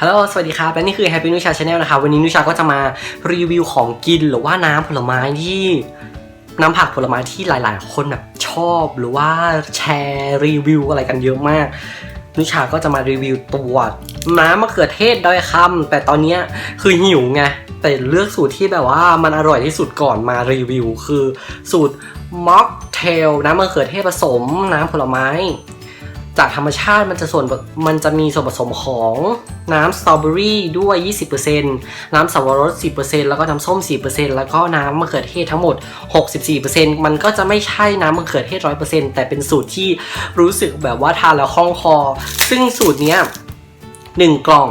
ฮัลโหล สวัสดีครับ และนี่คือ Happy นุชา Channel นะครับ วันนี้นุชาก็จะมารีวิวของกินหรือว่าน้ำผลไม้ที่น้ำผักผลไม้ที่หลาย ๆ คนแบบชอบหรือว่าแชร์รีวิวอะไรกันเยอะมาก นุชาก็จะมารีวิวตัวน้ำมะเขือเทศดอยคำแต่ตอนนี้คือหิวไง แต่เลือกสูตรที่แบบว่ามันอร่อยที่สุดก่อนมารีวิว คือสูตรม็อกเทลน้ำมะเขือเทศผสมน้ำผลไม้ จากธรรมชาติมันจะส่วนมันจะมีส่วนผสมของน้ำสตรอเบอรี่ด้วย 20%น้ำสับปะรด 10%แล้วก็น้ำส้ม 4%แล้วก็น้ำมะเขือเทศทั้งหมด 64%มันก็จะไม่ใช่น้ำมะเขือเทศ 100%แต่เป็นสูตรที่รู้สึกแบบว่าทานแล้วคล่องคอ ซึ่งสูตรเนี้ย1กล่อง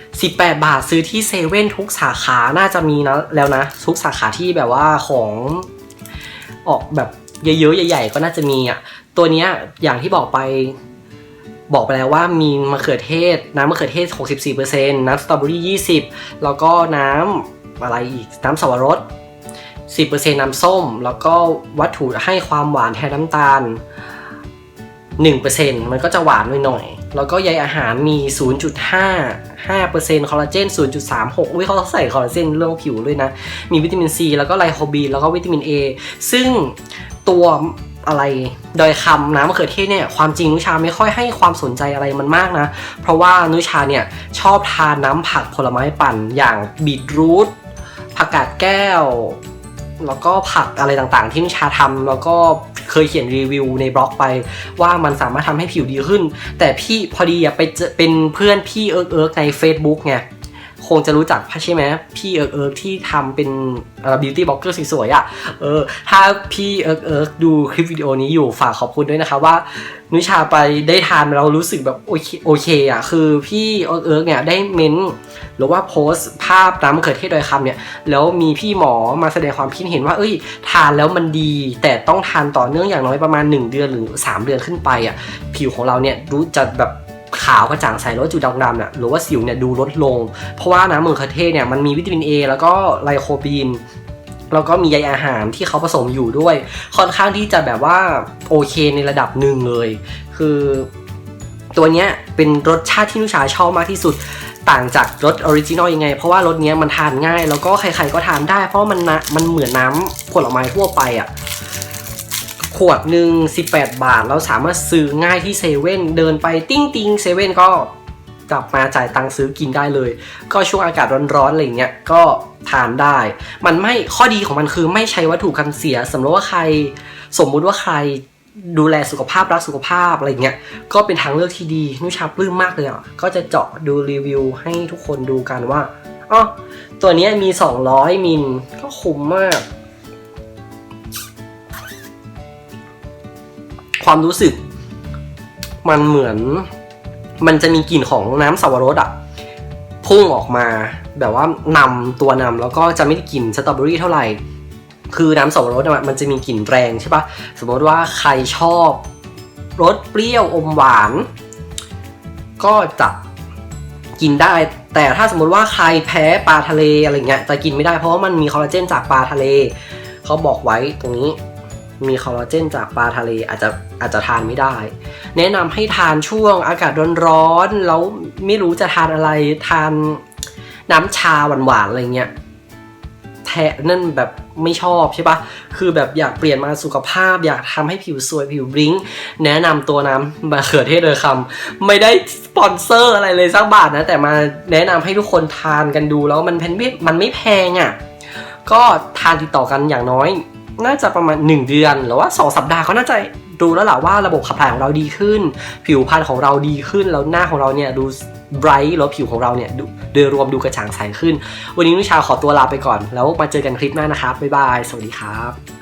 18 บาทซื้อที่เซเว่นทุกสาขาน่าจะมีนะแล้วนะ ทุกสาขาที่แบบว่าของออกแบบเยอะๆใหญ่ ๆ ก็น่าจะมีอะตัวเนี้ยอย่างที่บอกไป บอกไปแล้วว่ามีมะเขือเทศ น้ำมะเขือเทศ 64%น้ำสตรอเบอรี่20 แล้วก็น้ำอะไรอีก น้ำสับปะรด10%น้ำส้ม แล้วก็วัตถุให้ความหวานแทนน้ำตาล 1%มันก็จะหวานหน่อยๆ แล้วก็ใยอาหารมี 0.5 5%คอลลาเจน 0.36อุ้ยเขาใส่คอลลาเจนเรื่องผิวด้วยนะ มีวิตามินซีแล้วก็ไลโคบีนแล้วก็วิตามิน A ซึ่งตัว อะไรดยคำน้ำมะเขือเทศเนี่ยความจริงนุชาไม่ค่อยให้ความสนใจอะไรมันมากนะ เพราะว่านุชาเนี่ยชอบทานน้ำผักผลไม้ปั่นอย่างบีทรูทผักกาดแก้ว แล้วก็ผักอะไรต่างๆ ที่นุชาทำแล้วก็เคยเขียนรีวิวในบล็อกไป ว่ามันสามารถทำให้ผิวดีขึ้น แต่พี่พอดีอไปเจอเป็นเพื่อนพี่เอิร์กเอิร์กใน Facebook ไง คงจะรู้จักใช่ไหมพี่เอิร์กเอิร์กที่ทำเป็นบิวตี้บล็อกเกอร์สวยๆอะเออถ้าพี่เอิร์กเอิร์กดูคลิปวิดีโอนี้อยู่ฝากขอบคุณด้วยนะคะว่า นุชาไปได้ทานเรารู้สึกแบบโอเคโอเคอะคือพี่เอิร์กเอิร์กเนี่ยได้เม้นต์หรือว่าโพสต์ภาพน้ำมะเขือเทศดอยคำเนี่ยแล้วมีพี่หมอมาแสดงความคิดเห็นว่า เอ้ย ทานแล้วมันดี แต่ต้องทานต่อเนื่องอย่างน้อยประมาณ 1 เดือนหรือ 3 เดือนขึ้นไปอะผิวของเราเนี่ยรู้จะแบบ ขาวกระจ่างใสลดจุดด่างดำเนี่ยหรือว่าสิวเนี่ยดูลดลง เพราะว่าน้ำมะเขือเทศเนี่ยมันมีวิตามิน A แล้วก็ไลโคปีนแล้วก็มีใยอาหารที่เขาผสมอยู่ด้วย ค่อนข้างที่จะแบบว่าโอเคในระดับหนึ่งเลย คือตัวเนี้ยเป็นรสชาติที่นุชาชอบมากที่สุดต่างจากรสออริจินอลยังไง เพราะว่ารสเนี้ยมันทานง่าย แล้วก็ใครๆก็ทานได้ เพราะมันนะมันเหมือนน้ำผลไม้ทั่วไปอะ่ะ ขวดหนึ่ง18 บาทแล้วสามารถซื้อง่ายที่เซเว่นเดินไปติ้งติงเซเว่นก็กลับมาจ่ายตังค์ซื้อกินได้เลย ก็ช่วงอากาศร้อนๆอะไรอย่างเงี้ยก็ทานได้ มันไม่ข้อดีของมันคือไม่ใช้วัตถุกันเสียสมมติว่าใคร สมมุติว่าใครดูแลสุขภาพรักสุขภาพอะไรเงี้ยก็เป็นทางเลือกที่ดีนุชาปลื้มมากเลยอะก็จะเจาะดูรีวิวให้ทุกคนดูกันว่าอ๋อตัวนี้มี 200 มิลก็คุ้มมาก ความรู้สึก มันเหมือน มันจะมีกลิ่นของน้ำสับปะรดอะพุ่งออกมา แบบว่านำตัวนำแล้วก็จะไม่ได้กลิ่นสตรอเบอรี่เท่าไหร่ คือน้ำสับปะรดมันจะมีกลิ่นแรงใช่ปะสมมติว่าใครชอบรสเปรี้ยวอมหวาน ก็จะกินได้ แต่ถ้าสมมติว่าใครแพ้ปลาทะเลอะไรเงี้ยจะกินไม่ได้เพราะว่ามันมีคอลลาเจนจากปลาทะเล เขาบอกไว้ตรงนี้ มีคอลลาเจนจากปลาทะเลอาจจะอาจจะทานไม่ได้ แนะนำให้ทานช่วงอากาศร้อนๆแล้วไม่รู้จะทานอะไรทานน้ำชาหวานๆอะไรเงี้ยแทะนั่นแบบไม่ชอบใช่ปะคือแบบอยากเปลี่ยนมาสุขภาพ อยากทำให้ผิวสวยผิวบลิ้งแนะนำตัวน้ำมะเขือเทศเลยคำไม่ได้สปอนเซอร์อะไรเลยสักบาทนะ แต่มาแนะนำให้ทุกคนทานกันดูแล้วมันแพนมันไม่แพงอะ ก็ทานติดต่อกันอย่างน้อย น่าจะประมาณ 1 เดือน หรือว่า 2 สัปดาห์เขาน่าจะดูแล้วแหละว่าระบบขับถ่ายของเราดีขึ้น ผิวพรรณของเราดีขึ้น แล้วหน้าของเราเนี่ยดูไบรท์แล้วผิวของเราเนี่ยดโดยรวมดูกระจ่างใสขึ้น วันนี้นุชาขอตัวลาไปก่อน แล้วมาเจอกันคลิปหน้านะครับบ๊ายบาย สวัสดีครับ